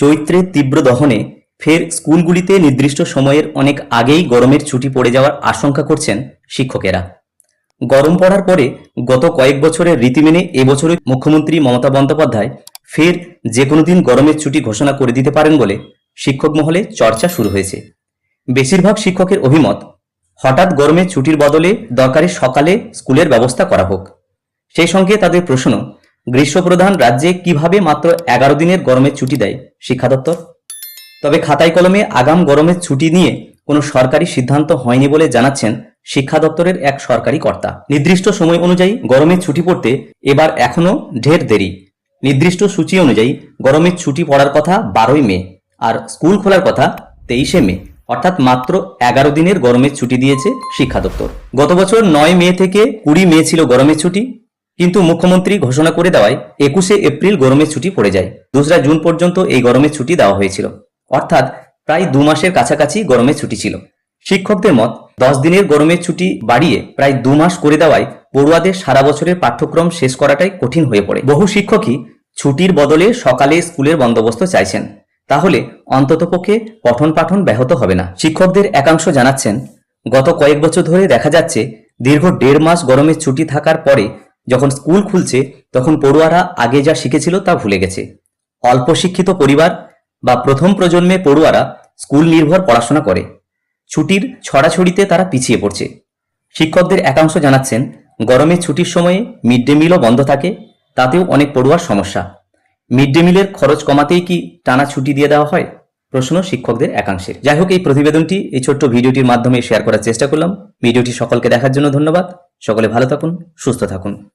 চৈত্রের তীব্র দহনে ফের স্কুলগুলিতে নির্দিষ্ট সময়ের অনেক আগেই গরমের ছুটি পড়ে যাওয়ার আশঙ্কা করছেন শিক্ষকেরা। গরম পড়ার পরে গত কয়েক বছরের রীতি মেনে এবছরই মুখ্যমন্ত্রী মমতা বন্দ্যোপাধ্যায় ফের যে কোনো দিন গরমের ছুটি ঘোষণা করে দিতে পারেন বলে শিক্ষক মহলে চর্চা শুরু হয়েছে। বেশিরভাগ শিক্ষকের অভিমত, হঠাৎ গরমে ছুটির বদলে দরকারি সকালে স্কুলের ব্যবস্থা করা হোক। সেই সঙ্গে তাদের প্রশ্ন গ্রীষ্মপ্রধান রাজ্যে কীভাবে মাত্র এগারো দিনের গরমের ছুটি দেয় শিক্ষা দপ্তর? তবে খাতায় কলমে আগাম গরমের ছুটি নিয়ে কোনো সরকারি সিদ্ধান্ত হয়নি বলে জানাচ্ছেন শিক্ষা দপ্তরের এক সরকারি কর্তা। নির্দিষ্ট সময় অনুযায়ী গরমের ছুটি পড়তে এবার এখনও ঢের দেরি। নির্দিষ্ট সূচি অনুযায়ী গরমের ছুটি পড়ার কথা বারোই মে আর স্কুল খোলার কথা তেইশে মে। অর্থাৎ মাত্র এগারো দিনের গরমের ছুটি দিয়েছে শিক্ষা দপ্তর। গত বছর নয় মে থেকে কুড়ি মে ছিল গরমের ছুটি। কিন্তু মুখ্যমন্ত্রী ঘোষণা করে দেওয়ায় একুশে এপ্রিল গরমের ছুটি পড়ে যায়। দোসরা জুন পর্যন্ত এই গরমের ছুটি দেওয়া হয়েছিল। অর্থাৎ প্রায় দু মাসের কাছাকাছি গরমের ছুটি ছিল। শিক্ষকদের মত, দশ দিনের গরমের ছুটি বাড়িয়ে প্রায় দু মাস করে দেওয়ায় পড়ুয়াদের সারা বছরের পাঠ্যক্রম শেষ করাটাই কঠিন হয়ে পড়ে। বহু শিক্ষকই ছুটির বদলে সকালে স্কুলের বন্দোবস্ত চাইছেন। তাহলে অন্ততপক্ষে পঠন পাঠন ব্যাহত হবে না। শিক্ষকদের একাংশ জানাচ্ছেন, গত কয়েক বছর ধরে দেখা যাচ্ছে দীর্ঘ দেড় মাস গরমের ছুটি থাকার পরে যখন স্কুল খুলছে, তখন পড়ুয়ারা আগে যা শিখেছিল তা ভুলে গেছে। অল্প শিক্ষিত পরিবার বা প্রথম প্রজন্মে পড়ুয়ারা স্কুল নির্ভর পড়াশোনা করে। ছুটির ছড়াছড়িতে তারা পিছিয়ে পড়ছে। শিক্ষকদের একাংশ জানাচ্ছেন, গরমে ছুটির সময়ে মিড ডে মিলও বন্ধ থাকে, তাতেও অনেক পড়ুয়ার সমস্যা। মিড ডে মিলের খরচ কমাতেই কি টানা ছুটি দিয়ে দেওয়া হয়? প্রশ্ন শিক্ষকদের একাংশের। যাই হোক, এই প্রতিবেদনটি, এই ছোট্ট ভিডিওটির মাধ্যমে শেয়ার করার চেষ্টা করলাম। ভিডিওটি সকলকে দেখার জন্য ধন্যবাদ। সকলে ভালো থাকুন, সুস্থ থাকুন।